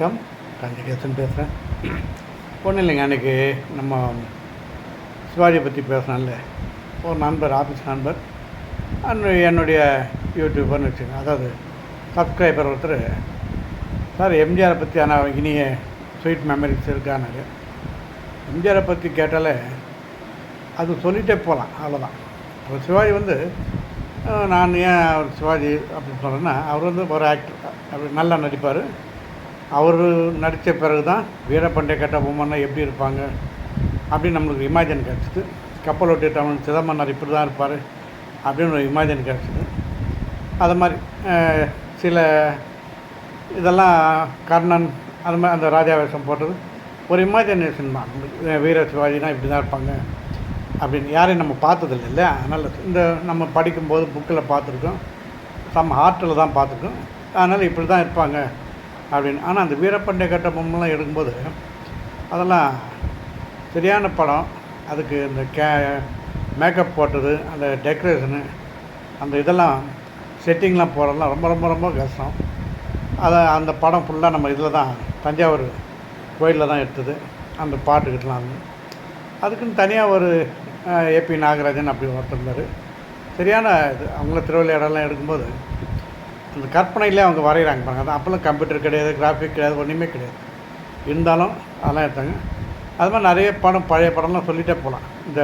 வணக்கம். கஞ்சகேசன் பேசுகிறேன் ஒன்றும் இல்லைங்க அன்றைக்கி நம்ம சிவாஜியை பற்றி பேசினால ஒரு நண்பர் ஆஃபீஸ் நண்பர். அன்று என்னுடைய யூடியூபர்னு வச்சுக்கோங்க. அதாவது சப்ஸ்கிரைபர் ஒருத்தர். சார் எம்ஜிஆரை பற்றி ஆனால் இனிய ஸ்வீட் மெமரிஸ் இருக்கானாரு. எம்ஜிஆரை பற்றி கேட்டாலே அது சொல்லிகிட்டே போகலாம் அவ்வளோதான் இப்போ சிவாஜி வந்து நான் ஏன் அவர் சிவாஜி அப்படின்னு சொல்கிறேன்னா அவர் வந்து ஒரு ஆக்டர் அவர் நல்லா நடிப்பார். அவர் நடித்த பிறகு தான் வீரபாண்டிய கட்ட பொம்மன்னா எப்படி இருப்பாங்க அப்படின்னு நம்மளுக்கு இமேஜின் கிடச்சிது. கப்பல் ஒட்டிய தமிழ் சிதம்பரனார் இப்படி தான் இருப்பார் அப்படின்னு ஒரு இமேஜின் கிடச்சிது. அது மாதிரி சில இதெல்லாம் கர்ணன் அது மாதிரி அந்த ராஜா வேஷம் போட்டது. ஒரு இமேஜினேஷன் தான். வீர சிவாஜினா இப்படி தான் இருப்பாங்க அப்படின்னு யாரையும் நம்ம பார்த்ததில்லை இல்லையா? அதனால் இந்த நம்ம படிக்கும்போது புக்கில் பார்த்துருக்கோம். சம் ஹார்ட்டில் தான் பார்த்துருக்கோம். அதனால் இப்படி தான் இருப்பாங்க. அப்படின்னு. ஆனால் அந்த வீரப்பண்டிய கட்ட பொம்மைலாம் எடுக்கும்போது அதெல்லாம் சரியான படம். அதுக்கு இந்த கே மேக்கப் போட்டது அந்த டெக்கரேஷனு அந்த இதெல்லாம் செட்டிங்லாம் போடுறதுலாம் ரொம்ப ரொம்ப ரொம்ப கஷ்டம். அதை அந்த படம் ஃபுல்லாக நம்ம இதில் தான் தஞ்சாவூர் கோயிலில் தான் எடுத்தது. அந்த பாட்டுக்கிட்டலாம் அதுக்குன்னு தனியாக ஒரு ஏபி நாகராஜன் அப்படி ஒருத்தர் இருந்தார். சரியான இது அவங்கள திருவிளையாடலாம் எடுக்கும்போது அந்த கற்பனையிலே அவங்க வரைகிறாங்க பாருங்க. அது அப்போல்லாம் கம்ப்யூட்டர் கிடையாது கிராஃபிக் கிடையாது ஒன்றுமே கிடையாது. இருந்தாலும் அதெல்லாம் எடுத்தாங்க. அது மாதிரி நிறைய படம் பழைய படம்லாம் சொல்லிகிட்டே போகலாம். இந்த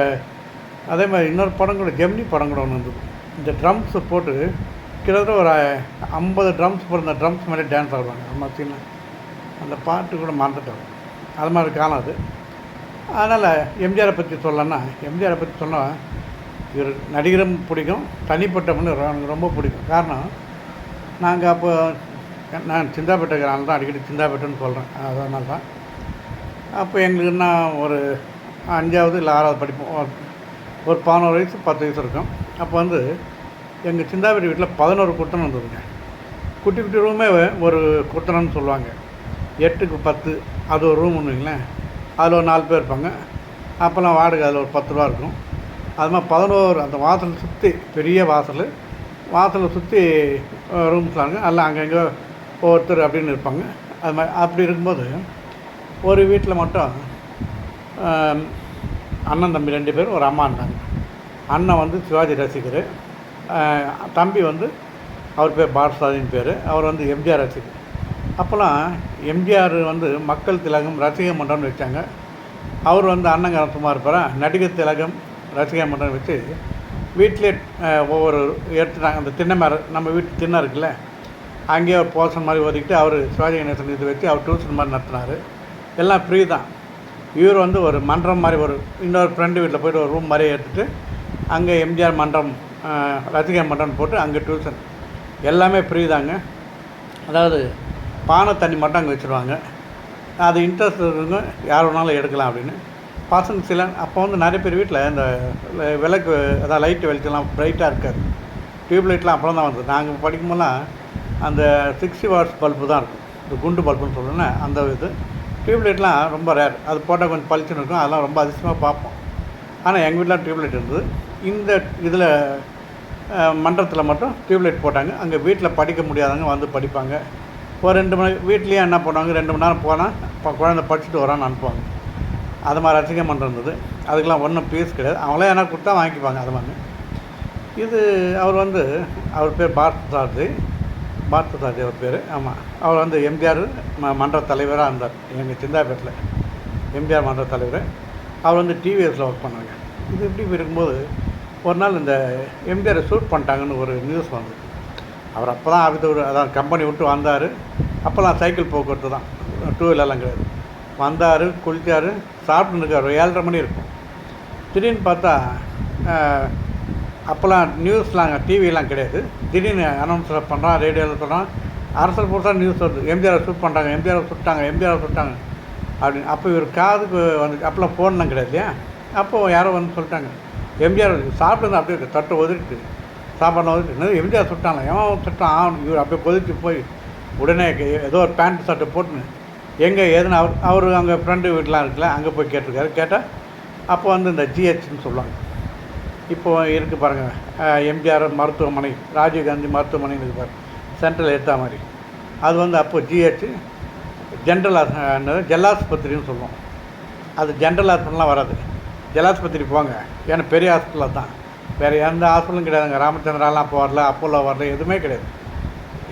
அதே மாதிரி இன்னொரு படம் கூட ஜெமினி படம் கூட ஒன்று இருந்தது. இந்த ட்ரம்ஸை போட்டு கிட்டத்தட்ட ஒரு ஐம்பது ட்ரம்ஸ் போட்டு அந்த ட்ரம்ஸ் மாதிரி டான்ஸ் ஆடுவாங்க. அது மாதிரி அந்த பாட்டு கூட மறந்துட்டோம். அது மாதிரி காலம் அது. அதனால் எம்ஜிஆரை பற்றி சொல்லலன்னா எம்ஜிஆரை பற்றி சொன்னால் இவர் நடிகரும் பிடிக்கும் தனிப்பட்டவனு எனக்கு ரொம்ப பிடிக்கும். காரணம் நாங்கள் அப்போ நான் சிந்தாப்பேட்டைக்காரனால தான் அடிக்கடி சிந்தாப்பேட்டைன்னு சொல்கிறேன் அதனால தான். அப்போ எங்களுக்கு என்ன ஒரு அஞ்சாவது இல்லை ஆறாவது படிப்போம் ஒரு- ஒரு பதினோரு வயசு பத்து வயசு இருக்கும். அப்போ வந்து எங்கள் சிந்தாபேட்டை வீட்டில் பதினோரு குட்டனம் இருந்ததுங்க. குட்டி குட்டி ரூமே ஒரு குட்டனம்னு சொல்லுவாங்க. எட்டுக்கு பத்து அது ஒரு ரூம் ஒன்றுங்களேன் அதில் ஒரு நாலு பேர் இருப்பாங்க. அப்போல்லாம் வாடகை அதில் ஒரு பத்து ரூபா இருக்கும். அது மாதிரி பதினோரு அந்த வாசலை சுற்றி பெரிய வாசல். வாசலை சுற்றி ரூம்ஸ் இருக்கும் எல்லாம் அங்கங்கே ஒவ்வொருத்தர் அப்படின்னு இருப்பாங்க. அது மாதிரி அப்படி இருக்கும்போது ஒரு வீட்டில் மட்டும் அண்ணன் தம்பி ரெண்டு பேரும் ஒரு அம்மா இருந்தாங்க. அண்ணன் வந்து சிவாஜி ரசிகர். தம்பி வந்து அவர் பேர் பாரசாதின்னு பேர். அவர் வந்து எம்ஜிஆர் ரசிகர். அப்போல்லாம் எம்ஜிஆர் வந்து மக்கள் திலகம் ரசிக மன்றம்னு வச்சாங்க. அவர் வந்து அண்ணங்காரன் சும்மா இருப்பார்? நடிகர் திலகம் ரசிக மன்றம் வச்சு வீட்டிலே ஒவ்வொரு எடுத்துட்டாங்க அந்த திண்ணை மரம் நம்ம வீட்டு திண்ணை இருக்குல்ல அங்கேயே ஒரு போர்ஷன் மாதிரி ஒதுக்கிட்டு அவர் சிவாஜி கணேசன் இது வச்சு அவர் டியூஷன் மாதிரி நடத்தினார். எல்லாம் ஃப்ரீ தான். இவர் வந்து ஒரு மன்றம் மாதிரி ஒரு இன்னொரு ஃப்ரெண்டு வீட்டில் போய்ட்டு ஒரு ரூம் மாதிரி எடுத்துகிட்டு அங்கே எம்ஜிஆர் மன்றம் ரசிகா ரசிகர் மன்றம் போட்டு அங்கே டியூஷன் எல்லாமே ஃப்ரீ தாங்க. அதாவது பானை தண்ணி மட்டும் அங்கே வச்சுருவாங்க. அது இன்ட்ரெஸ்ட் இருக்குங்க யார் வேணாலும் எடுக்கலாம் அப்படின்னு. பசங்க சில அப்போ வந்து நிறைய பேர் வீட்டில் இந்த விளக்கு அதாவது லைட்டு வெளிச்செல்லாம் ப்ரைட்டாக இருக்காது. டியூப் லைட்லாம் அப்புறம் தான் வந்தது. நாங்கள் படிக்கும்போதெல்லாம் அந்த சிக்ஸ்டி வாட்ஸ் பல்பு தான் இருக்கும். இந்த குண்டு பல்புன்னு சொல்லுன்னா அந்த இது. டியூப் லைட்லாம் ரொம்ப ரேர் அது போட்டால் கொஞ்சம் பளிச்சுன்னு இருக்கும். அதெல்லாம் ரொம்ப அதிசயமாக பார்ப்போம். ஆனால் எங்கள் வீட்டில் டியூப் லைட் இருந்தது. இந்த இதில் மன்றத்தில் மட்டும் டியூப் லைட் போட்டாங்க. அங்கே வீட்டில் படிக்க முடியாதவங்க வந்து படிப்பாங்க. ஒரு ரெண்டு மணி வீட்லேயே என்ன பண்ணுவாங்க? ரெண்டு மணி நேரம் போனால் இப்போ குழந்தை படிச்சுட்டு வரான்னு அனுப்புவாங்க. அது மாதிரி ரசிக மன்றம் இருந்தது அதுக்கெலாம் ஒன்றும் பீஸ் கிடையாது. அவங்களே என்ன கொடுத்தா வாங்கிப்பாங்க அது மாதிரி. இது அவர் வந்து அவர் பேர் பாரத் சாரதி பாரத சாரதி அவர் பேர். ஆமாம் அவர் வந்து எம்ஜிஆர் ம மன்ற தலைவராக இருந்தார். எங்கள் சிந்தாபேட்டில் எம்ஜிஆர் மன்ற தலைவர். அவர் வந்து டிவிஎஸில் ஒர்க் பண்ணாங்க. இது இப்படி இருக்கும்போது ஒரு நாள் இந்த எம்ஜிஆரை ஷூட் பண்ணிட்டாங்கன்னு ஒரு நியூஸ் வந்தது. அவர் அப்போ தான் ஆஃபீஸர் அதான் கம்பெனி விட்டு வந்தார். அப்போல்லாம் சைக்கிள் போக்குவரத்து தான். டூ வீலர்லாம் கிடையாது. வந்தார் குளித்தார் சாப்பிட்டுருக்காரு. ஏழரை மணி இருக்கும். திடீர்னு பார்த்தா அப்போல்லாம் நியூஸ்லாம் டிவிலாம் கிடையாது. திடீர்னு அனௌன்ஸ் பண்ணுறான் ரேடியோவில் சொல்கிறான் அரசல் புதுசாக நியூஸ் வருது. எம்ஜிஆர் ஷூட் பண்ணுறாங்க எம்ஜிஆர் சுட்டாங்க எம்ஜிஆர் சுட்டாங்க. அப்படின்னு. அப்போ இவர் காதுக்கு வந்து அப்போல்லாம் ஃபோன்லாம் கிடையாது அப்போது யாரோ வந்து சொல்லிட்டாங்க எம்ஜிஆர் சாப்பிட்டு அப்படியே தட்டை ஒதுக்கிட்டு சாப்பாடு ஒதுக்கிட்டு எம்ஜிஆர் சுட்டாங்க எவன் சுட்டான்? இவர் அப்படியே கொதிச்சு போய் உடனே ஏதோ ஒரு பேண்ட் சட்டை போட்டுன்னு எங்கே ஏதுன்னு அவர் அவர் அங்கே ஃப்ரெண்டு வீட்டெலாம் இருக்குல்ல அங்கே போய் கேட்டிருக்காரு. கேட்டால் அப்போ வந்து இந்த ஜிஹெச்னு சொல்லுவாங்க. இப்போ இருக்குது பாருங்கள் எம்ஜிஆர் மருத்துவமனை ராஜீவ்காந்தி மருத்துவமனைன்னு இருக்கு பாருங்க சென்ட்ரல் எடுத்த மாதிரி. அது வந்து அப்போ ஜிஹெச் ஜென்ரல் ஜெல்லாஸ்பத்திரின்னு சொல்லுவோம். அது ஜென்ரல் ஹாஸ்பிட்டல்லாம் வராது. ஜெல்லாஸ்பத்திரி போங்க. ஏன்னா பெரிய ஹாஸ்பிட்டலாக தான் வேறு எந்த ஹாஸ்பிட்டலும் கிடையாதுங்க. ராமச்சந்திராலாம் அப்போ வரல அப்போலோ வரல எதுவுமே கிடையாது.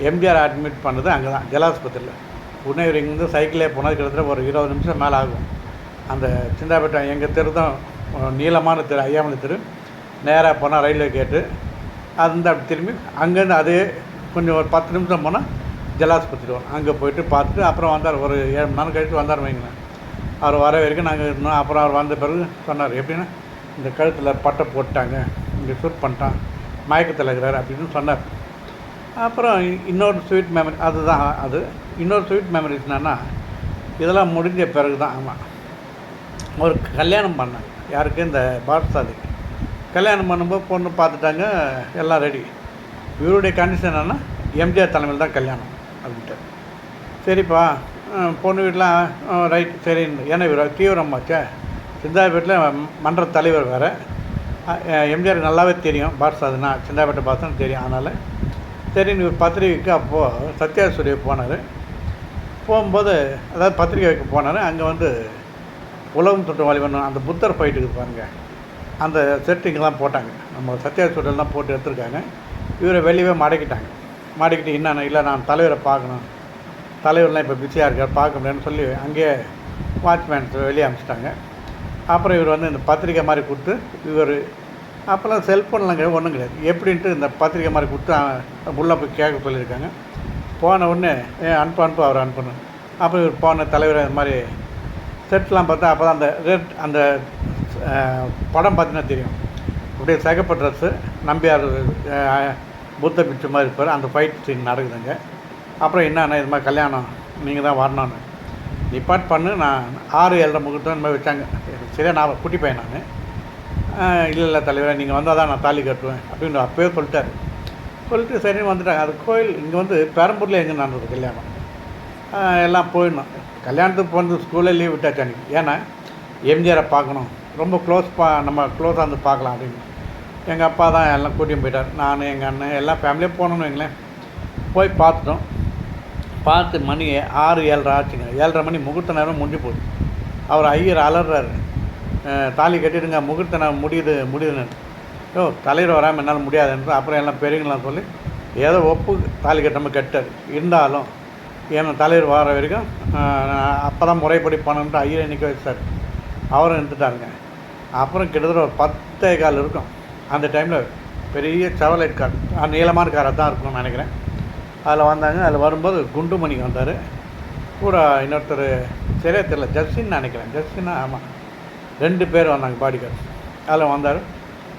எம்ஜிஆர் அட்மிட் பண்ணது அங்கே தான் ஜெல்லாஸ்பத்திரியில் உடனே இவர் இங்கேருந்து சைக்கிளே போனது கிட்டத்தட்ட ஒரு இருபது நிமிஷம் மேலே ஆகும். அந்த சிந்தாபேட்டை எங்கள் தெரு தான் நீளமான தெரு ஐயாமலை தெரு. நேராக போனால் ரயில்வே கேட்டு அது வந்து அப்படி திரும்பி அங்கேருந்து அதே கொஞ்சம் ஒரு பத்து நிமிஷம் போனால் ஜலாஸ்பத்திரி வரும். அங்கே போயிட்டு பார்த்துட்டு அப்புறம் வந்தார் ஒரு ஏழு மணி நேரம் கழித்து வந்தார் வைங்களேன். அவர் வர வரைக்கும் நாங்கள் இருந்தோம் அப்புறம் அவர் வந்த பிறகு சொன்னார் எப்படின்னா இந்த கழுத்தில் பட்டை போட்டாங்க இங்கே ஷூட் பண்ணிட்டான் மயக்கத்தில் இருக்கிறார் அப்படின்னு சொன்னார். அப்புறம் இன்னொரு ஸ்வீட் மெமரி அதுதான் அது. இன்னொரு ஸ்வீட் மெமரிஸ் என்னன்னா இதெல்லாம் முடிஞ்ச பிறகு தான் ஆமாம் ஒரு கல்யாணம் பண்ணாங்க யாருக்கு? இந்த பாரசாதிக்கு கல்யாணம் பண்ணும்போது பொண்ணு பார்த்துட்டாங்க எல்லாம் ரெடி இவருடைய கண்டிஷன் என்னென்னா எம்ஜிஆர் தலைமையில் தான் கல்யாணம் அப்படின்ட்டு சரிப்பா பொண்ணு வீட்டில் ரைட் சரின்னு. ஏன்னா இவர் தீவிரமாச்சே. சிந்தாபேட்டில் மன்ற தலைவர் வேறு. எம்ஜிஆர் நல்லாவே தெரியும் பாரசாதுனா சிந்தாபேட்டை பாசன்னு தெரியும் அதனால். சரின்னு நீ பத்திரிகைக்கு அப்போது சத்யா போனார். போகும்போது அதாவது பத்திரிக்கை வைக்க போனார் அங்கே வந்து உலகம் தொட்டு வாலிபன் அந்த புத்தர் போயிட்டு பாருங்க. அந்த செட்டிங்கெலாம் போட்டாங்க. நம்ம சத்யா சுடல்லாம் போட்டு எடுத்திருக்காங்க. இவரை வெளியவே மடக்கிட்டாங்க மடக்கிட்டு என்னென்ன இல்லை நான் தலைவரை பார்க்கணும். தலைவர்லாம் இப்போ பிஸியாக இருக்கார் பார்க்க முடியாதுன்னு சொல்லி அங்கேயே வாட்ச்மேன்ஸ் வெளியே அனுப்பிச்சிட்டாங்க. அப்புறம் இவர் வந்து இந்த பத்திரிக்கை மாதிரி கொடுத்து இவர் அப்போல்லாம் செல்ஃபோன்லாம் கிடையாது ஒன்றும் கிடையாது. எப்படின்ட்டு இந்த பத்திரிக்கை மாதிரி கொடுத்து உள்ளே போய் கேட்க சொல்லியிருக்காங்க. போன உடனே ஏ அனுப்பு அனுப்பு அவர் அனுப்பணும் அப்புறம் இவர் போன தலைவர் இந்த மாதிரி செட்லாம் பார்த்தா அப்போ தான் அந்த ரெட் அந்த படம் பார்த்தீங்கன்னா தெரியும். அப்படியே சிகப்பு ட்ரெஸ்ஸு நம்பியார் புத்த பிச்சு மாதிரி இருப்பார். அந்த ஃபைட் சீன் நடக்குதுங்க. அப்புறம் என்னண்ணா இது மாதிரி கல்யாணம் நீங்கள் தான் வரணும்னு. நிப்பாட் பண்ணு நான் ஆறு ஏழரை முகூர்த்தம் இந்த மாதிரி வச்சாங்க. எனக்கு சரியா நான் குட்டி பையன் நான். இல்லை இல்லை தலைவர் நீங்கள் வந்தால் தான் நான் தாலி கட்டுவேன். அப்படின்னு அப்போயே சொல்லிட்டாரு. சொல்லிட்டு சரின்னு வந்துட்டாங்க. அது கோயில் இங்கே வந்து பெரம்பூரில் எங்கே நடந்தது கல்யாணம்? எல்லாம் போயிடணும். கல்யாணத்துக்கு போனது ஸ்கூலே லீவ் விட்டாச்சு அன்றைக்கி ஏன்னா எம்ஜிஆரை பார்க்கணும். ரொம்ப க்ளோஸ் பா நம்ம க்ளோஸாக வந்து பார்க்கலாம் அப்படின்னு. எங்கள் அப்பா தான் எல்லாம் கூட்டியும் போயிட்டார். நான் எங்கள் அண்ணன் எல்லாம் ஃபேமிலியாக போனோம்னு வைங்களேன். போய் பார்த்துட்டோம். பார்த்து மணி ஆறு ஏழரை ஆச்சுங்க. ஏழரை மணி முகூர்த்த நேரம் முடிஞ்சு போகுது அவர் ஐயர் அலறாரு. தாலி கட்டிடுங்க முகூர்த்த நேரம் முடியுது முடியுதுன்னு. யோ தலைவர் வராமல் என்னால் முடியாதுன்னு அப்புறம் எல்லாம் பெரியங்களாம் சொல்லி ஏதோ ஒப்பு தாலி கட்டாமல் கட்டார். இருந்தாலும் ஏன்னா தலைவர் வர வரைக்கும் அப்போ தான் முறைப்படி பண்ணணுன்ட்டு ஐயரை நிற்க வச்சார். அவரும் இருந்துட்டாருங்க. அப்புறம் கிட்டத்தட்ட ஒரு பத்தே கால் இருக்கும். அந்த டைமில் பெரிய செவலைட் கார் ஆ, நீளமான காராக தான் இருக்கும்னு நினைக்கிறேன். அதில் வந்தாங்க. அதில் வரும்போது குண்டுமணி வந்தார். கூட இன்னொருத்தர் சரியா தெரியல ஜஸ்டின் நினைக்கிறேன். ஜஸ்டின்னா ஆமாம் ரெண்டு பேர் வந்தாங்க பாடிக்கார் அதில் வந்தார்.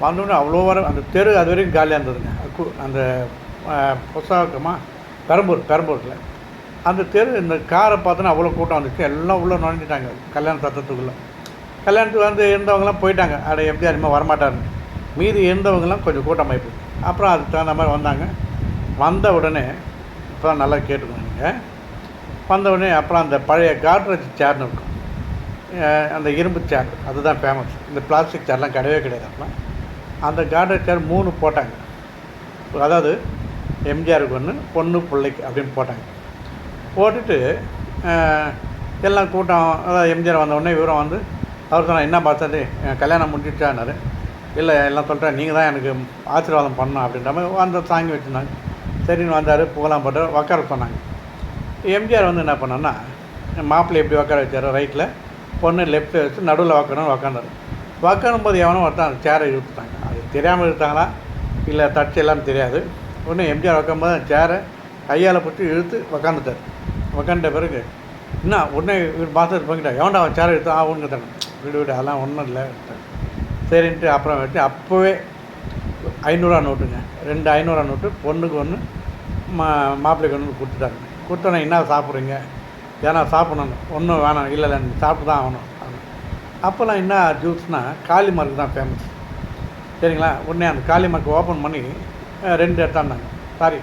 வந்தோடனே அவ்வளோ வர அந்த தெரு அது வரைக்கும் காலியாக இருந்ததுங்க. கு- அந்த புஸ்தகமா பெரம்பூர் பெரம்பூரில். அந்த தெரு இந்த காரை பார்த்தோன்னா அவ்வளோ கூட்டம் வந்துச்சு. எல்லாம் உள்ளே நுழைஞ்சிட்டாங்க. கல்யாண சத்தத்துக்குள்ளே. கல்யாணத்துக்கு வந்து இருந்தவங்கலாம் போயிட்டாங்க. அட எப்படி அதிகமாக வரமாட்டாருன்னு. மீதி இருந்தவங்கலாம் கொஞ்சம் கூட்டமாகி போச்சு அப்புறம் அதுக்கு தகுந்த மாதிரி வந்தாங்க. வந்த உடனே இப்போ நல்லா கேட்டுக்கோங்க. வந்த உடனே அப்புறம் அந்த பழைய காட்ரேஜ் சேர்னு இருக்கும். அந்த இரும்பு சேர் அதுதான் ஃபேமஸ் இந்த பிளாஸ்டிக் சேர்லாம் கிடையவே கிடையாது அப்போ அந்த கார்டன் சேர் மூணு போட்டாங்க. அதாவது எம்ஜிஆருக்கு ஒன்று பொண்ணு பிள்ளைக்கு அப்படின்னு போட்டாங்க. போட்டுட்டு எல்லாம் கூட்டம் அதாவது எம்ஜிஆர் வந்த உடனே இவரும் வந்து அவர் சொன்னார் என்ன பார்த்தாரு கல்யாணம் முடிஞ்சிச்சானாரு இல்லை எல்லாம் சொல்கிறேன் நீங்கள் தான் எனக்கு ஆசீர்வாதம் பண்ணணும் அப்படின்ற மாதிரி அந்த தாங்கி வச்சுருந்தாங்க. சரின்னு வந்தார் புகழாம் போட்டு உட்கார சொன்னாங்க. எம்ஜிஆர் வந்து என்ன பண்ணோன்னா மாப்பிள்ளை எப்படி உட்கார வச்சார் ரைட்டில் பொண்ணு லெஃப்ட்டில் வச்சு நடுவில் உட்காரணும் உக்காந்தார் உட்காரும் போது எவனோ ஒருத்தன் அந்த சேரை இழுத்துட்டாங்க. தெரியாமல் இழுத்தாங்களா இல்லை தச்சு எல்லாம் தெரியாது. உடனே எம்ஜிஆர் உட்காரும்போது அந்த சேரை கையால் பிடிச்சி இழுத்து உக்காந்துட்டார். உக்காந்துட்ட பிறகு என்ன உடனே இவர் மாஸ்டர் போய்கிட்டா எவன்டா அவன் சேரை எடுத்து ஆகுன்னு தானே வீடு அதெல்லாம் ஒன்றும் இல்லை சரின்ட்டு அப்புறம் வச்சு அப்போவே ஐநூறுரூவா நோட்டுங்க. ரெண்டு ஐநூறுரூவா நோட்டு பொண்ணுக்கு ஒன்று மா மாப்பிள்ளைக்கு ஒன்று கொடுத்துட்டாங்க. கொடுத்தோன்னே என்ன சாப்பிட்றீங்க? ஏன்னா சாப்பிடணும். ஒன்றும் வேணாம். இல்லை இல்லை சாப்பிட்டு தான் ஆகணும். அப்போல்லாம் என்ன ஜூஸ்னால் காளிமார்க் தான் ஃபேமஸ் சரிங்களா? உடனே அந்த காளிமாக்கு ஓப்பன் பண்ணி ரெண்டு எடுத்தாந்தாங்க சாரி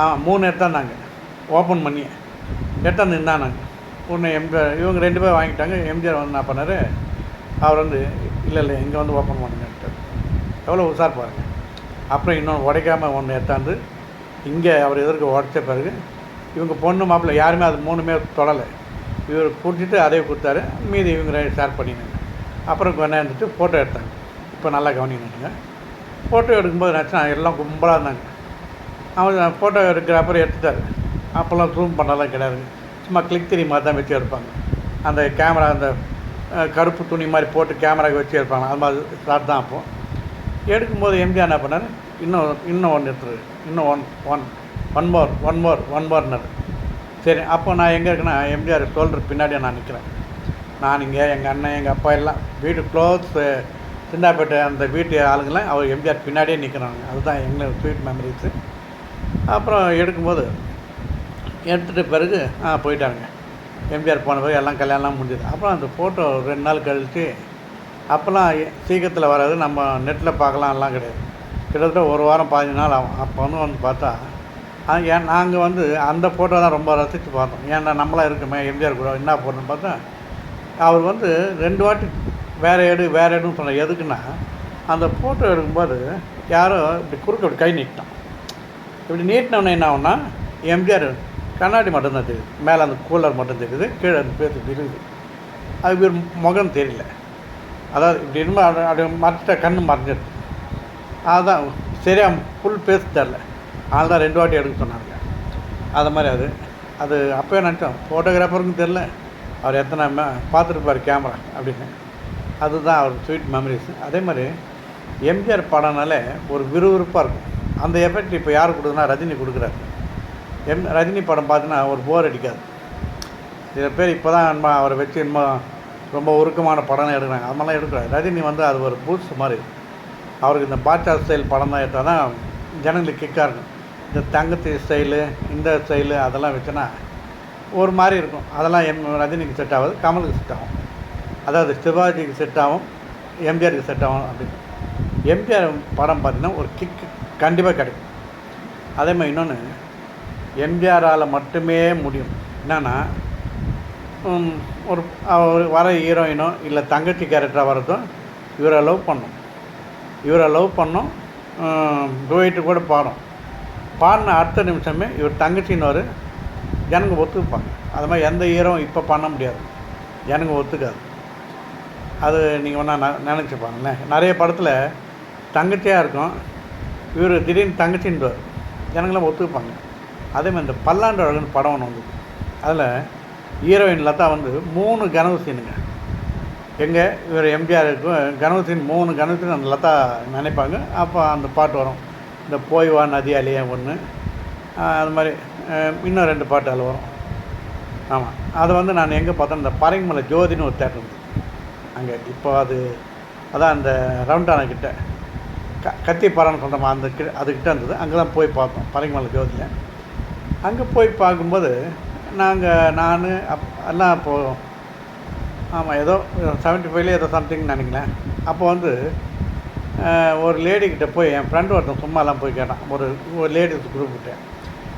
ஆ மூணு எடுத்தாந்தாங்க ஓப்பன் பண்ணி எடுத்தாந்து நின்னாங்க உடனே எம்ஜிஆர் இவங்க ரெண்டு பேர் வாங்கிட்டாங்க. எம்ஜிஆர் வந்து என்ன பண்ணார்? அவர் வந்து இல்லை இல்லை இங்கே வந்து ஓப்பன் பண்ணுங்கன்ட்டு எவ்வளோ உஷார் பாருங்கள் அப்புறம் இன்னொன்று உடைக்காமல் ஒன்று எடுத்தாந்து இங்கே அவர் எதிர்க்க உடைச்ச பிறகு இவங்க பொண்ணு மாப்பிள்ளை யாருமே அது மூணுமே தொடலை. இவர் கூட்டிட்டு அதே கொடுத்தாரு. மீதி இவங்க ஷேர் பண்ணினாங்க. அப்புறம் கொஞ்ச ஃபோட்டோ எடுத்தாங்க. இப்போ நல்லா கவனிக்கணுங்க ஃபோட்டோ எடுக்கும்போது நினச்சா எல்லாம் கும்பலாக இருந்தாங்க. அவன் ஃபோட்டோ எடுக்கிற எடுத்துட்டார் எடுத்துட்டாரு. அப்போல்லாம் ஜூம் பண்ணலாம் கிடையாது சும்மா கிளிக் திரி மாதிரி தான் வச்சு எடுப்பாங்க. அந்த கேமரா அந்த கருப்பு துணி மாதிரி போட்டு கேமராக்கு வச்சு எடுப்பாங்க. அது மாதிரி ஸ்டார்ட் தான் அப்போது எடுக்கும்போது எம்ஜிஆர் என்ன பண்ணார்? இன்னும் இன்னும் ஒன்று எடுத்துரு. இன்னும் one one one more one more one மோர்னர் சரி அப்போ நான் எங்கே இருக்கேன்னா எம்ஜிஆர் சொல்கிற பின்னாடியே நான் நிற்கிறேன் நான் இங்கே எங்கள் அண்ணன் எங்கள் அப்பா எல்லாம் வீடு க்ளோஸ் சின்னாப்பேட்டை அந்த வீட்டு ஆளுங்களாம் அவர் எம்ஜிஆர் பின்னாடியே நிற்கிறாங்க அதுதான் எங்களுக்கு ஸ்வீட் மெமரிஸு அப்புறம் எடுக்கும்போது எடுத்துகிட்ட பிறகு ஆ போயிட்டாங்க. எம்ஜிஆர் போன பிறகு எல்லாம் கல்யாணம்லாம் முடிஞ்சது. அப்புறம் அந்த ஃபோட்டோ ரெண்டு நாள் கழித்து அப்போல்லாம் சீக்கிரத்தில் வராது நம்ம நெட்டில் பார்க்கலாம் எல்லாம் கிடையாது. கிட்டத்தட்ட ஒரு வாரம் பதினஞ்சு நாள் ஆகும். அப்போ வந்து வந்து பார்த்தா ஏன் நாங்கள் வந்து அந்த ஃபோட்டோ தான் ரொம்ப ரசித்து பார்த்தோம். ஏன்டா நம்மளாம் இருக்குமே எம்ஜிஆர் கூட என்ன போடணும்னு பார்த்தா அவர் வந்து ரெண்டு வாட்டி வேறு எடு வேறு எடுன்னு சொன்னேன் எதுக்குன்னா அந்த ஃபோட்டோ எடுக்கும்போது யாரோ இப்படி குறுக்க இப்படி கை நீட்டினான். இப்படி நீட்டினவொன்னே என்ன ஆகுனா எம்ஜிஆர் கண்ணாடி மட்டும்தான் தெரியுது. மேலே அந்த கூலர் மட்டும் தெரியுது கீழே அந்த பேத்து தெரியுது. அது பேர் முகம் தெரியல. அதாவது இப்படி இருந்தால் அப்படி அப்படி மறைச்சிட்ட கண் மறைஞ்சிருது. அதுதான் சரியாக ஃபுல் பேஸ் தெரில அதனால தான் ரெண்டு வாட்டி எடுக்க சொன்னாங்க. அது மாதிரி அது. அது அப்போயே நினச்சோம் ஃபோட்டோகிராஃபருக்கும் தெரில அவர் எத்தனை பார்த்துருப்பார் கேமரா அப்படின்னு. அதுதான் அவர் ஸ்வீட் மெமரிஸ் அதே மாதிரி எம்ஜிஆர் படம்னாலே ஒரு விறுவிறுப்பாக இருக்கும். அந்த எஃபெக்ட் இப்போ யார் கொடுக்குதுன்னா ரஜினி கொடுக்குறாரு. எம் ரஜினி படம் பார்த்தீங்கன்னா ஒரு போர் அடிக்காது. சில பேர் இப்போ தான் அவரை வச்சு இன்னும் ரொம்ப உருக்கமான படம்லாம் எடுக்கிறாங்க. அது மாதிரிலாம் எடுக்கிறாரு ரஜினி வந்து அது ஒரு பூஸ்ட் மாதிரி. அவருக்கு இந்த பாட்சா ஸ்டைல் படம் தான் எடுத்தால் தான் ஜனங்களுக்கு கிக்காக இருக்கும். இந்த தங்கத்தி ஸ்டைலு இந்த ஸ்டைலு அதெல்லாம் வச்சோன்னா ஒரு மாதிரி இருக்கும். அதெல்லாம் எம் ரஜினிக்கு செட் ஆகாது கமலுக்கு செட் ஆகும். அதாவது சிவாஜிக்கு செட் ஆகும் எம்ஜிஆருக்கு செட் ஆகும் அப்படின்னு எம்ஜிஆர் படம் பார்த்தீங்கன்னா ஒரு கிக் கண்டிப்பாக கிடைக்கும். அதே மாதிரி இன்னொன்று எம்ஜிஆரால் மட்டுமே முடியும். என்னன்னா ஒரு வர ஹீரோயினோ இல்லை தங்கச்சி கேரக்டராக வரதும் இவரை லவ் பண்ணும். இவரை லவ் பண்ணோம் டூயிட்டு கூட பாடும். பாடின அடுத்த நிமிஷமே இவர் தங்கச்சின்னு ஒரு ஜனங்க ஒத்துப்பாங்க. அது மாதிரி எந்த ஹீரோவும் இப்போ பண்ண முடியாது. ஜனங்க ஒத்துக்காது. அது நீங்கள் ஒன்றா ந நினச்சி பாருங்களேன். நிறைய படத்தில் தங்கச்சியாக இருக்கும். இவர் திடீர்னு தங்கச்சின்னு ஜனங்களாம் ஒத்துப்பாங்க. அதே மாதிரி இந்த பல்லாண்டு அழகுன்னு படம் ஒன்று வந்தது. அதில் ஹீரோயின் லதா வந்து மூணு கனவு சீனுங்க. எங்கே? இவர் எம்ஜிஆர் இருக்கும். கனவு சீன் மூணு கனவு சீன் அந்த லதா நினைப்பாங்க. அப்போ அந்த பாட்டு வரும். இந்த போய் வா நதி ஒன்று அது மாதிரி இன்னும் ரெண்டு பாட்டு அதில் வரும். ஆமாம் அதை வந்து நான் எங்கே பார்த்தேன்? இந்த பரங்கிமலை ஜோதின்னு ஒரு தேட்டர் இருந்தது. அங்கே இப்போ அது அதான் அந்த ரவுண்டான கிட்ட க கத்திப்பாறைன்னு சொல்கிறோம் அந்த கி அதுக்கிட்ட இருந்தது. அங்கே தான் போய் பார்த்தோம் பரங்கிமலை ஜோதியில் அங்கே போய் பார்க்கும்போது நாங்கள் நான் அப் எல்லாம் இப்போது ஆமாம் ஏதோ செவன்ட்டி ஃபைவ்லேயே ஏதோ சம்திங் நினைக்கிறேன். அப்போ வந்து ஒரு லேடிக்கிட்ட போய் என் ஃப்ரெண்டு ஒருத்தன் சும்மாலாம் போய் கேட்டான். ஒரு ஒரு லேடிஸ் குரூப்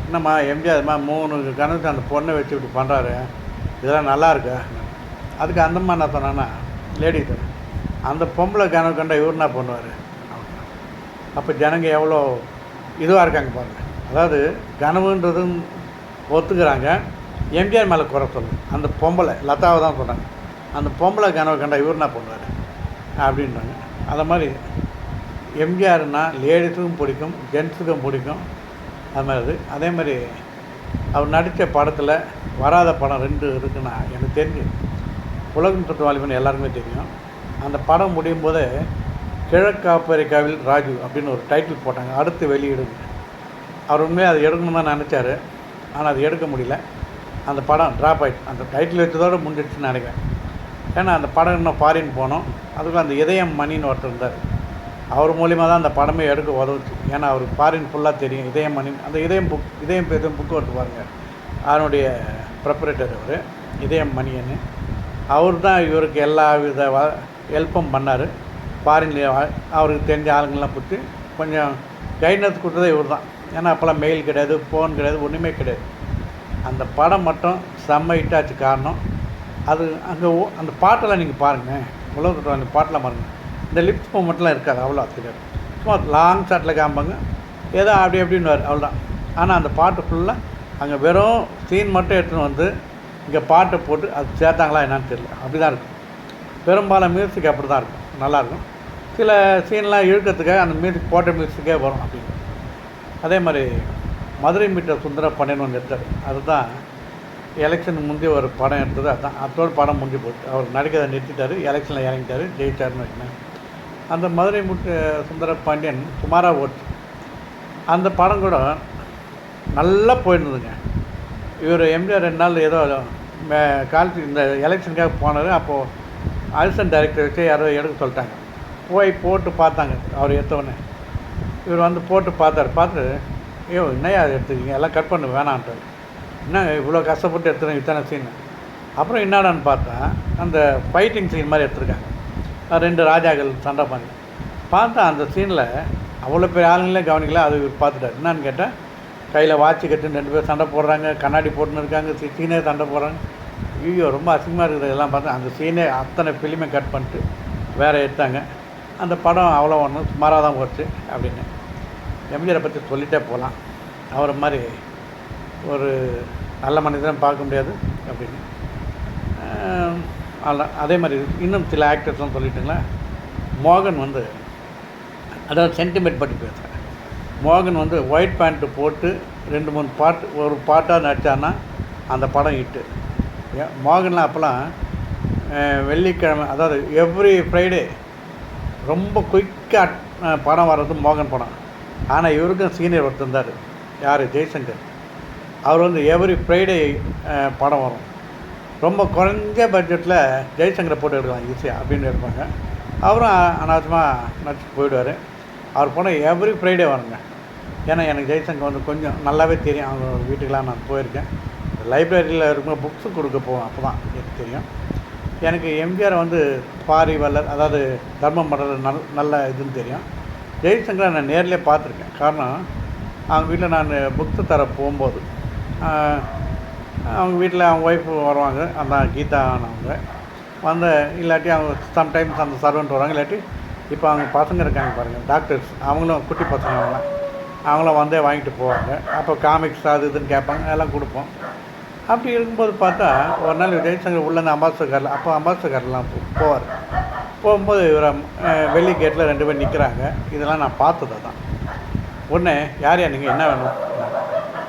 என்னம்மா எம்ஜிஆர்மா மூணு கணக்கு அந்த பொண்ணை வச்சு இப்படி பண்ணுறாரு இதெல்லாம் நல்லா இருக்கா? அதுக்கு அந்தம்மா என்ன சொன்னான்னா லேடி அந்த பொம்பளை கனவு கண்டா இவர் என்ன பண்ணுவார்? அப்போ ஜனங்க எவ்வளோ இதுவாக இருக்காங்க பாருங்கள் அதாவது கனவுன்றதும் ஒத்துக்கிறாங்க. எம்ஜிஆர் மேலே குறை சொல்லு அந்த பொம்பளை லதாவை தான் சொன்னாங்க அந்த பொம்பளை கனவு கண்டா இவர் என்ன பண்ணுவார்? அப்படின்றாங்க. அதை மாதிரி எம்ஜிஆர்னா லேடிஸுக்கும் பிடிக்கும் ஜென்ஸுக்கும் பிடிக்கும். அது மாதிரி. அதே மாதிரி அவர் நடித்த படத்தில் வராத படம் ரெண்டு இருக்குன்னா எனக்கு தெரிஞ்சு உலகம் தொட்டு வாலிபன் எல்லாருக்குமே தெரியும். அந்த படம் முடியும் போது கிழக்கு ஆப்பிரிக்காவில் ராஜு அப்படின்னு ஒரு டைட்டில் போட்டாங்க. அடுத்து வெளியிடுங்க. அவர் உண்மையாக அதை எடுக்கணும்னு தான் நினச்சாரு. ஆனால் அது எடுக்க முடியல. அந்த படம் ட்ராப் ஆயிடுச்சு அந்த டைட்டில் வச்சதோட முடிஞ்சிடுச்சுன்னு நினைக்கிறேன். ஏன்னா அந்த படம் இன்னும் ஃபாரின் போனோம். அதுக்கும் அந்த இதயம் மணின்னு ஒருத்தர் இருந்தார். அவர் மூலிமா தான் அந்த படமே எடுக்க உதவுச்சு. ஏன்னா அவருக்கு ஃபாரின் ஃபுல்லாக தெரியும். இதயம் மணி அந்த இதயம் புக் இதயம் இதயம் புக்கு ஒருத்தர் பாருங்க. அதனுடைய ப்ரெப்பரேட்டர் அவர். இதயம் மணியன்னு. அவர் தான் இவருக்கு எல்லா வித ஹெல்ப்பும் பண்ணார். ஃபாரின்லேயே அவருக்கு தெரிஞ்ச ஆளுங்கள்லாம் பிடிச்சி கொஞ்சம் கைடன்ஸ் கொடுத்ததே இவர் தான் ஏன்னா அப்போல்லாம் மெயில் கிடையாது ஃபோன் கிடையாது ஒன்றுமே கிடையாது. அந்த படம் மட்டும் செம்ம ஹிட்டாச்சு காரணம். அது அங்கே அந்த பாட்டெல்லாம் நீங்கள் பாருங்கள் உலகத்தில் அந்த பாட்டெல்லாம் பாருங்கள் இந்த லிப்ஸ் மூமெண்ட்லாம் இருக்காது அவ்வளோ தெரியாது சும்மா லாங் ஷாட்டில் காமிப்பாங்க. ஏதோ அப்படி அப்படின்னு அவ்வளோதான் ஆனால் அந்த பாட்டு ஃபுல்லாக அங்கே வெறும் சீன் மட்டும் எடுத்துன்னு வந்து இங்கே பாட்டை போட்டு அது சேர்த்தாங்களா என்னன்னு தெரியல. அப்படி தான் இருக்கும். பெரும்பாலும் மியூசிக் அப்படி தான் இருக்கும். நல்லாயிருக்கும். சில சீன்லாம் இழுக்கிறதுக்காக அந்த மியூசிக் போட்ட மியூசிக்கே வரும் அப்படின்னு அதே மாதிரி மதுரை மீட்டர் சுந்தர பண்டியன் ஒன்று எடுத்தார். அதுதான் எலெக்ஷனுக்கு முந்தைய ஒரு படம் எடுத்தது. அதுதான் அதோட படம் முடிஞ்சு போச்சு. அவர் நடிக்கிறதை நிறுத்திட்டார். எலெக்ஷனில் இறங்கிட்டார். ஜெயிச்சார்னு வைக்கணும் அந்த மதுரை முட்டு சுந்தர பாண்டியன் சுமாராக ஓட்டு அந்த படம் கூட நல்லா போயிருந்ததுங்க. இவர் எம்ஜிஆர் ரெண்டு நாள் ஏதோ காலேஜ் இந்த எலெக்ஷனுக்காக போனார் அப்போது அசிஸ்டன்ட் டைரக்டர் வச்சு யாரோ எடுக்க சொல்லிட்டாங்க. போய் போட்டு பார்த்தாங்க அவர் எடுத்தவொடனே. இவர் வந்து போட்டு பார்த்தார் பார்த்துட்டு ஐயோ என்னையா அது எடுத்துக்கிங்க எல்லாம் கட் பண்ணு வேணான்ட்டார். என்ன இவ்வளோ கஷ்டப்பட்டு எடுத்துருங்க இத்தனை சீன் அப்புறம் என்னடான்னு பார்த்தா அந்த ஃபைட்டிங் சீன் மாதிரி எடுத்திருக்காங்க. ரெண்டு ராஜாக்கள் சண்டை பண்ணி. பார்த்தா அந்த சீனில் அவ்வளோ பெரிய ஆளுங்களே கவனிக்கல அது பார்த்துட்டார். என்னன்னு கேட்டால் கையில் வாட்ச் கட்டு ரெண்டு பேர் சண்டை போடுறாங்க கண்ணாடி போட்டுன்னு இருக்காங்க சீ- சீனே சண்டை போடுறாங்க. ஐயோ ரொம்ப அசிங்கமாக இருக்குது இதெல்லாம் பார்த்தா. அந்த சீனே அத்தனை ஃபிலிமை கட் பண்ணிட்டு வேறு எடுத்தாங்க. அந்த படம் அவ்வளோ ஒன்றும் சுமாராக தான் போச்சு அப்படின்னு. எம்ஜிஆரை பற்றி சொல்லிட்டே போகலாம் அவரை மாதிரி ஒரு நல்ல மனிதனை பார்க்க முடியாது அப்படின்னு. அதே மாதிரி இன்னும் சில ஆக்டர்ஸ்லாம் சொல்லிட்டுங்களேன். மோகன் வந்து அதாவது சென்டிமெண்ட் பற்றி பேசுகிறேன் மோகன் வந்து ஒயிட் பேண்ட்டு போட்டு ரெண்டு மூணு பாட்டு ஒரு பாட்டாக நடித்தான்னா அந்த படம் ஹிட்டு ஏன் மோகன்லாம் அப்போலாம் வெள்ளிக்கிழமை அதாவது எவ்ரி ஃப்ரைடே ரொம்ப குயிக்காக படம் வர்றது மோகன் படம். ஆனால் இவருக்கும் சீனியர் ஒருத்தர் இருந்தார். யார்? ஜெய்சங்கர். அவர் வந்து எவ்ரி ஃப்ரைடே படம் வரும். ரொம்ப குறைஞ்ச பட்ஜெட்டில் ஜெய்சங்கரை போட்டு எடுக்கலாம் ஈஸியாக அப்படின்னு இருப்பாங்க. அவரும் அனாவசியமாக நடிச்சு போயிடுவார். அவர் போனால் எவ்ரி ஃப்ரைடே வருங்க. ஏன்னா எனக்கு ஜெய்சங்கர் வந்து கொஞ்சம் நல்லாவே தெரியும். அவங்க வீட்டுக்கெலாம் நான் போயிருக்கேன். லைப்ரரியில் இருக்கும்போது புக்ஸு கொடுக்க போவேன். அப்போ தான் எனக்கு தெரியும். எனக்கு எம்ஜிஆர் வந்து பாரி வல்லர் அதாவது தர்மம் பண்ணுறது நல் நல்ல இதுன்னு தெரியும். ஜெய்சங்கரை நான் நேரிலே பார்த்துருக்கேன். காரணம் அவங்க வீட்டில் நான் புக்ஸு தர போகும்போது அவங்க வீட்டில் அவங்க ஒய்ஃப் வருவாங்க. அந்த கீதா ஆனவங்க. வந்து இல்லாட்டி அவங்க சம்டைம்ஸ் அந்த சர்வெண்ட் வருவாங்க. இல்லாட்டி இப்போ அவங்க பசங்க இருக்காங்க பாருங்கள் டாக்டர்ஸ் அவங்களும் குட்டி பசங்க அவங்களாம் அவங்களும் வந்தே வாங்கிட்டு போவாங்க. அப்போ காமிக்ஸ் அது இதுன்னு கேட்பாங்க. எல்லாம் கொடுப்போம். அப்படி இருக்கும்போது பார்த்தா ஒரு நாள் ஜெயசங்கர் உள்ள அம்பாசகரில் காரில் அப்போ அம்பாசகர்லாம் போவார். போகும்போது இவர் வெள்ளி கேட்டில் ரெண்டு பேர் நிற்கிறாங்க இதெல்லாம் நான் பார்த்தது தான் உடனே யார் யார் நீங்கள் என்ன வேணும்?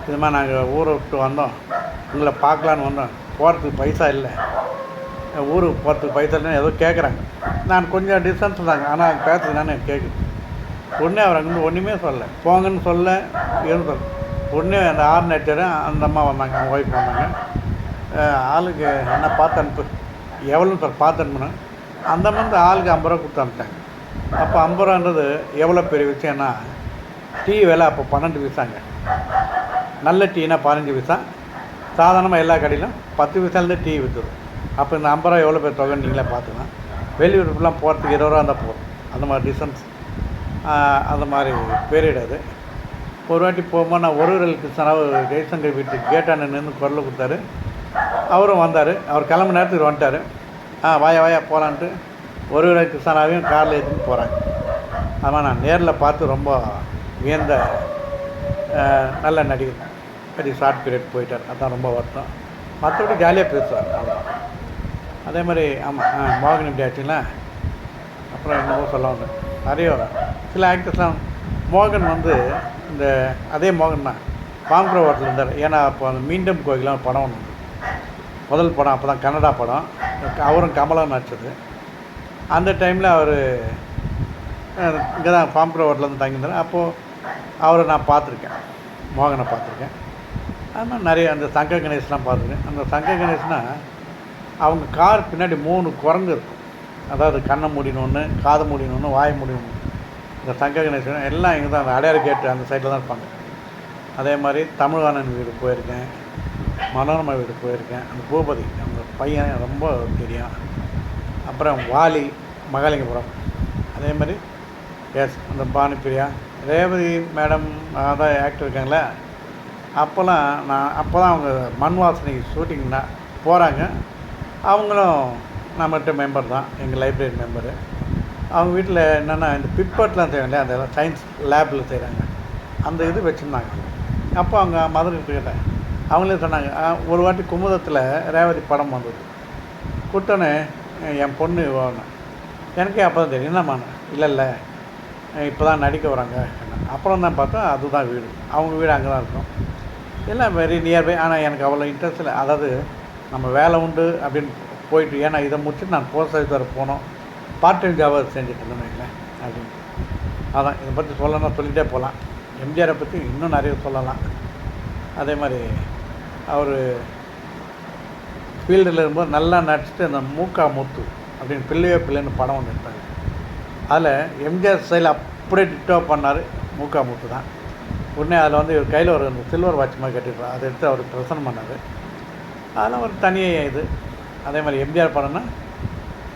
இது மாதிரி நாங்கள் ஊரை விட்டு வந்தோம். உங்களை பார்க்கலான்னு வந்தோம். போகிறதுக்கு பைசா இல்லை. ஊருக்கு போகிறதுக்கு பைசா இல்லைன்னு ஏதோ கேட்குறாங்க. நான் கொஞ்சம் டிஸ்டன்ஸ் தாங்க ஆனால் பேசுறது நான் கேட்குறேன் கேட்குது. உடனே அவர் அங்கே ஒன்றுமே சொல்லலை. போங்கன்னு சொல்ல எதுவும் சொல்ல. உடனே அந்த ஆறு நடிச்சரும் அந்த அம்மா வந்தாங்க அவங்க ஒய்ஃப் வந்தாங்க. ஆளுக்கு என்ன பார்த்து அனுப்பு. எவ்வளோன்னு சார் பார்த்து அனுப்புனேன் அந்த மாதிரி ஆளுக்கு ஐம்பது ரூபா கொடுத்து அனுப்பிட்டாங்க அப்போ ஐம்பது ரூபான்றது எவ்வளோ பெரிய விஷயம்னா டீ விலை அப்போ பன்னெண்டு பைசாங்க. நல்ல டீனா பதினஞ்சு பைசா. சாதாரணமாக எல்லா கடையிலும் பத்து பைசாலேருந்து டீ விற்றுது அப்போ இந்த ஐம்பது ரூபா எவ்வளோ பேர் தொகைன்னு நீங்களே பார்த்துக்கலாம். வெளியூருக்குலாம் போகிறதுக்கு இருபது ரூபா இருந்தால் போதும். அந்த மாதிரி டிஸ்டன்ஸ் அந்த மாதிரி பீரியட் அது. ஒரு வாட்டி போகும்போது நான் ஒருவர்களுக்கு கிருஷ்ணராவ் ஜெய்சங்கர் வீட்டுக்கு கேட்டான நின்று குரல் கொடுத்தாரு. அவரும் வந்தார். அவர் கிளம்பு நேரத்துக்கு வந்துட்டார். ஆ வாயா வாயா போகலான்ட்டு ஒருவரை கிருஷ்ணராவையும் காரில் எடுத்துன்னு போகிறாங்க ஆமாம் நான் நேரில் பார்த்து ரொம்ப வியந்த நல்ல நடிகர். அது ஷார்ட் பீரியட் போயிட்டார். அதான் ரொம்ப வருத்தம். மற்றபடி ஜாலியாக பேசுவார். அவ்வளோதான் அதே மாதிரி ஆமாம் ஆ மோகன் இப்படி ஆச்சுங்களா அப்புறம் என்னவோ சொல்ல வந்தேன். நிறைய சில ஆக்டர்ஸ்லாம் மோகன் வந்து இந்த அதே மோகன் தான். பாம்புரவரத்தில் இருந்தார். ஏன்னா அப்போ அந்த மீண்டும் கோயிலாம் படம் ஒன்று முதல் படம் அப்போ தான் கன்னடா படம். அவரும் கமலம் நடிச்சது. அந்த டைமில் அவர் இங்கே தான் பாம்புரவரத்தில் வந்து தங்கியிருந்தார். அப்போது அவரை நான் பார்த்துருக்கேன். மோகனை பார்த்துருக்கேன். அது மாதிரி நிறைய அந்த சங்க கணேஷ்லாம் பார்த்துருக்கேன். அந்த சங்க கணேஷ்னால் அவங்க கார் பின்னாடி மூணு குரங்கு இருக்கும். அதாவது கண்ணை மூடின ஒன்று காதை மூடின ஒன்று வாய் மூடின ஒன்று இந்த தங்க கணேசன் எல்லாம் இங்கே தான் அந்த அடையாறு கேட்டு அந்த சைடில் தான் இருப்பாங்க. அதே மாதிரி தமிழ்வாணன் வீடு போயிருக்கேன் மனோரமா வீடு போயிருக்கேன் அந்த பூபதி அந்த பையன் ரொம்ப தெரியும். அப்புறம் வாலி மகாலிங்கபுரம். அதே மாதிரி எஸ் அந்த பானுப்பிரியா ரேவதி மேடம் அதான் ஆக்டர் இருக்காங்களே அப்போல்லாம் நான் அப்போ தான் அவங்க மண் வாசனை ஷூட்டிங்னா போகிறாங்க அவங்களும் நம்மகிட்ட மெம்பர் தான் எங்கள் லைப்ரரி மெம்பரு அவங்க வீட்டில் என்னென்னா இந்த பிப்பட்லாம் செய்வாங்க அந்த சயின்ஸ் லேபில் செய்கிறாங்க அந்த இது வச்சுருந்தாங்க. அப்போ அவங்க மதுரை கேட்டேன் அவங்களே சொன்னாங்க ஒரு வாட்டி குமுதத்தில் ரேவதி படம் வந்தது. கூட்டோன்னே என் பொண்ணு வாங்கினேன் எனக்கே அப்போ தான் தெரியும் என்னம்மா இல்லை இல்லை. இப்போ தான் நடிக்க வராங்க. அப்புறம் தான் பார்த்தா அதுதான் வீடு. அவங்க வீடு அங்கே தான் இருக்கும். எல்லாம் வெரி நியர்பை ஆனால் எனக்கு அவ்வளோ இன்ட்ரெஸ்ட் இல்லை. அதாவது நம்ம வேலை உண்டு அப்படின்னு போயிட்டு ஏன்னா இதை முடிச்சுட்டு நான் போஸ்ட் ஆஃபீஸ் வர போனோம். பார்ட் டைம் ஜாபாக செஞ்சுட்டு இருந்தேன். இல்லை அப்படின்னு. அதான் இதை பற்றி சொல்லணும்னா சொல்லிகிட்டே போகலாம். எம்ஜிஆரை பற்றி இன்னும் நிறைய சொல்லலாம். அதே மாதிரி அவர் ஃபீல்டில் இருக்கும்போது நல்லா நடிச்சுட்டு அந்த மூக்கா முத்து அப்படின்னு பிள்ளையோ பிள்ளைன்னு படம் ஒன்று எடுத்தாங்க அதில் எம்ஜிஆர் ஸ்டைல் அப்படியே டிட்டோ பண்ணார் மூக்கா முத்து தான். உடனே அதில் வந்து இவர் கையில் ஒரு சில்வர் வாட்ச் மாதிரி கட்டிருப்பார் அதை எடுத்து அவர் பிரசனம் பண்ணார். அதெல்லாம் ஒரு தனியாக இது. அதே மாதிரி எம்ஜிஆர் படம்னா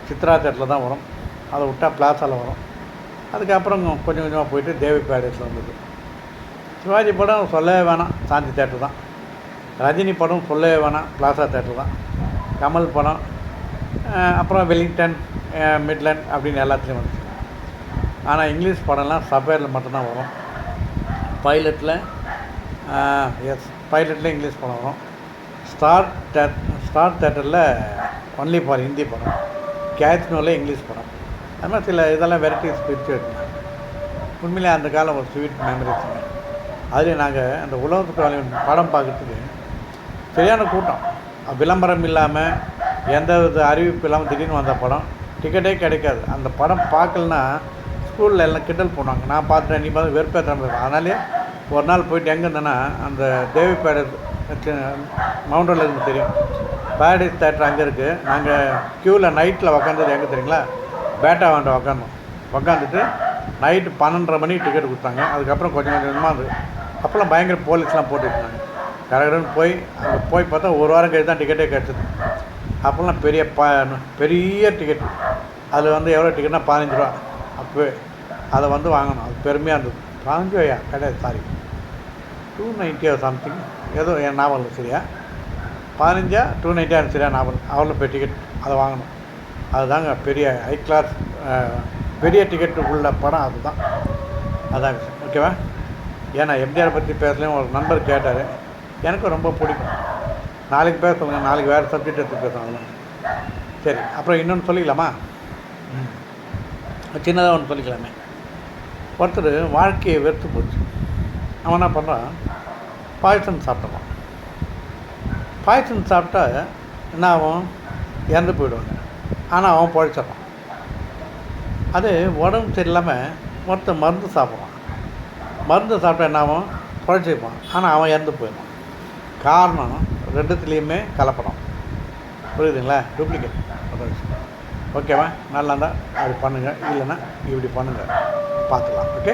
சித்ரா தேட்டரில் தான் வரும். அதை விட்டால் பிளாஸாவில் வரும். அதுக்கப்புறம் கொஞ்சம் கொஞ்சமாக போயிட்டு தேவி பேலஸில் வந்தது. சிவாஜி படம் சொல்லவே வேணாம். சாந்தி தேட்டர் தான். ரஜினி படம் சொல்லவே வேணாம். பிளாசா தேட்டர் தான். கமல் படம் அப்புறம் வெலிங்டன் மிட்லண்ட் அப்படின்னு எல்லாத்துலேயும் வந்துச்சு. ஆனால் இங்கிலீஷ் படம்லாம் சபையில் மட்டும்தான் வரும். பைலட்டில் எஸ் பைலட்டில் இங்கிலீஷ் படம் வரும். ஸ்டார் தேட் ஸ்டார் தேட்டரில் ஒன்லி ஃபார் ஹிந்தி படம். கேத்னோவில் இங்கிலீஷ் படம். அது மாதிரி சில இதெல்லாம் வெரைட்டிஸ் பிரித்து வச்சுருந்தாங்க உண்மையிலே அந்த காலம் ஒரு ஸ்வீட் மெமரிஸுங்க அதில் நாங்கள் அந்த உலகத்துக்கு படம் பார்க்கறதுக்கு சரியான கூட்டம். விளம்பரம் இல்லாமல் எந்த வித அறிவிப்பு இல்லாமல் திடீர்னு வந்த படம். டிக்கெட்டே கிடைக்காது. அந்த படம் பார்க்கலனா ஸ்கூலில் எல்லாம் கிண்டல் போனாங்க நான் பார்த்துட்டேன் நீ பார்த்து வெறுப்பேற்ற அதனாலே ஒரு நாள் போயிட்டு எங்கே இருந்தேன்னா அந்த தேவி பேடஸ் மவுண்டரில் இருந்து தெரியும். பேரடைஸ் தேட்டர் அங்கே இருக்குது நாங்கள் க்யூவில் நைட்டில் உக்காந்தது எங்கே தெரியுங்களா? பேட்டா வாண்ட உக்காந்தோம். உக்காந்துட்டு நைட்டு பன்னெண்டரை மணிக்கு டிக்கெட் கொடுத்தாங்க. அதுக்கப்புறம் கொஞ்சம் கொஞ்சமாக அது அப்போல்லாம் பயங்கர போலீஸ்லாம் போட்டுருந்தாங்க கரெக்டாக போய் அங்கே போய் பார்த்தா ஒரு வாரம் கழிச்சு தான் டிக்கெட்டே கிடச்சிது. அப்போல்லாம் பெரிய ப பெரிய டிக்கெட் அதில் வந்து எவ்வளோ டிக்கெட்னா பதினஞ்சு ரூபா. அப்போவே அதை வந்து வாங்கணும் அது பெருமையாக இருந்தது. பதினஞ்சு ரூபாயா கிடையாது சாரி டூ நைன்ட்டி சம்திங் ஏதோ என் ஞாபகம் சரியா? பதினஞ்சா டூ நைன்ட்டியா சரியா ஞாபகம் அவ்வளோ பெரிய டிக்கெட் அதை வாங்கணும். அதுதாங்க பெரிய ஹை கிளாஸ் பெரிய டிக்கெட் உள்ள படம் அதுதான். அதாங்க சார் ஓகேவா ஏன்னா எம்ஜிஆர் பற்றி பேசலையும் ஒரு நண்பர் கேட்டார். எனக்கும் ரொம்ப பிடிக்கும். நாளைக்கு பேச சொல்லுங்க நாளைக்கு வேறு சப்ஜெக்ட் எடுத்து பேசலாம் சரி அப்புறம் இன்னொன்று சொல்லிக்கலாமா? ம். சின்னதாக ஒன்று சொல்லிக்கலாமே. ஒருத்தர் வாழ்க்கையை வெறுத்து போச்சு. அவன் என்ன பண்ணுறான் பாய்சன் சாப்பிட்டான் பாய்ச்சன் சாப்பிட்டா என்ன ஆகும்? இறந்து போயிடுவாங்க. ஆனால் அவன் பழைச்சிடறான். அது உடம்பு சரியில்லாமல் ஒருத்தன் மருந்து சாப்பிட்றான் மருந்து சாப்பிட்டா என்ன ஆகும்? பழிச்சிப்பான். ஆனால் அவன் இறந்து போயிடுவான். காரணம் ரெண்டுத்துலேயுமே கலப்படம். புரியுதுங்களா? டூப்ளிகேட் ஓகேவா நல்லா இருந்தால் அப்படி பண்ணுங்கள் இல்லைன்னா இப்படி பண்ணுங்கள் பார்த்துக்கலாம். ஓகே